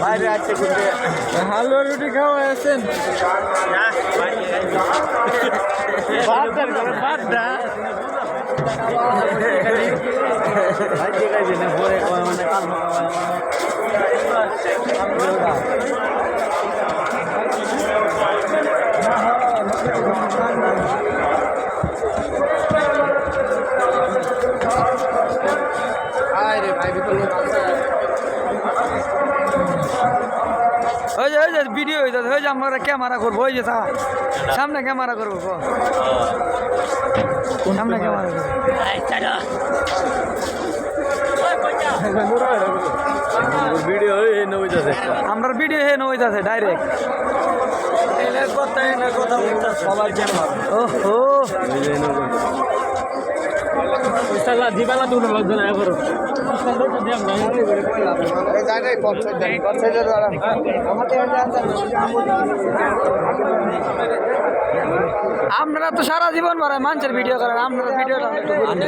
বাইরে আছে কিন্তু হালুয়া রুটি খাওয়া আছেন মানে যে ভিডিও হয়ে যাচ্ছে ওই যে আমরা ক্যামেরা করব ওই যে সামনে ক্যামেরা করব সামনে ক্যামেরা করব। আমরা ভিডিও হে নই যাচ্ছে ডাইরেক্ট কথা কথা সবাই ওহো। ইনশাআল্লাহ দিবালা আপনারা তো সারা জীবন ভরে মানুষের ভিডিও করেন আপনারা ভিডিও করুন।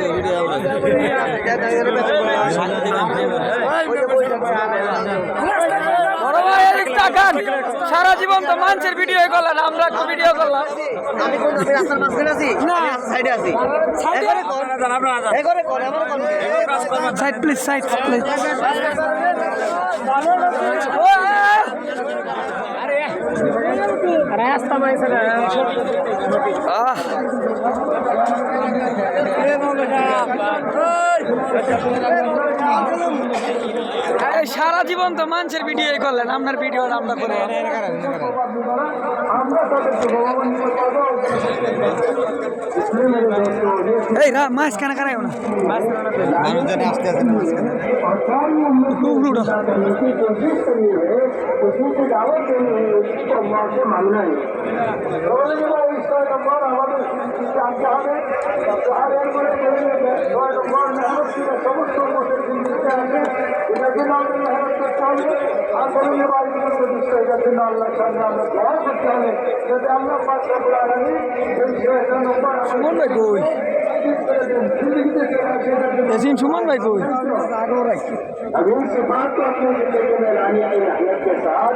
বড় ভাই এদিক তাকান। সারা জীবন তো মানুষের ভিডিও করলেন আমরা ভিডিও করলাম। আমি কোন রাস্তার মাঝখানে আছি? না। সাইডে আছি। এবারে কর। এবারে কর আমার কর। Side please side please. রাস্তা মাইছে আহ এই সারা জীবন তো মানুষের ভিডিও করলেন আপনার ভিডিও আমরা করে এই রা মাছ কেন কেন না আনতে হবে। আর এরপরে সমস্ত মুসলিম আছে এটা মানুষজন আসতে আসতে উড়ো সুমন ভাই কই এসিন সুমন ভাই কই अभी से बात तो अपने जिंदगी में लानी आई रहमत के साथ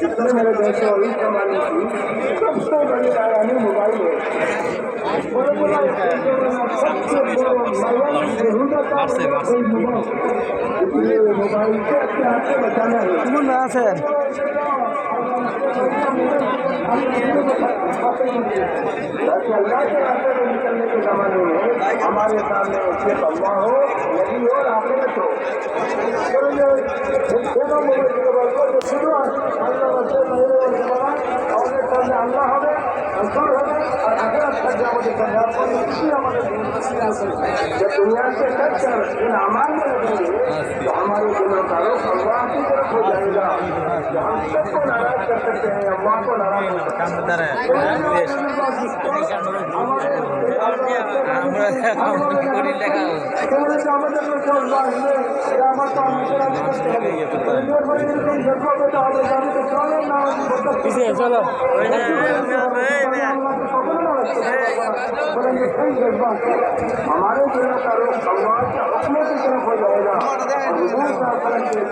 जितने मेरे दोस्त और ईद कमानी सबसे बड़ी मोबाइल है सबसे मोबाइल से है हमारे सामने हो नबी हो और আর আখেরাত থাকবে আমাদের সামনে আর কোনো কিছুই আমাদের দুনিয়া আছে जब दुनिया से कट कर इन अमाल में लगेंगे तो हमारे गुनाह का रुख अल्लाह की तरफ हो जाएगा जो हम सबको नाराज कर सकते हैं अल्लाह को नाराज कर सकते हैं इसे चलो हमारे दिल का लोग भगवान के हुक्मों की तरफ़ हो जाएगा।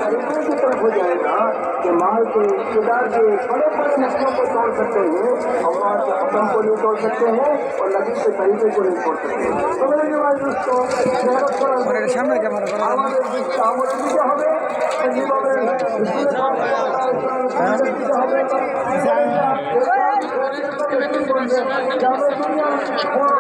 तरीकों की तरफ़ हो जाएगा कि माल के किरदार के बड़े बड़े मसलों को तोड़ सकते हैं भगवान के हुक्म को नहीं तोड़ सकते हैं और नदी के तरीके को नहीं तोड़ सकते हैं। तो दोस्तों हमारे करो ওনাকে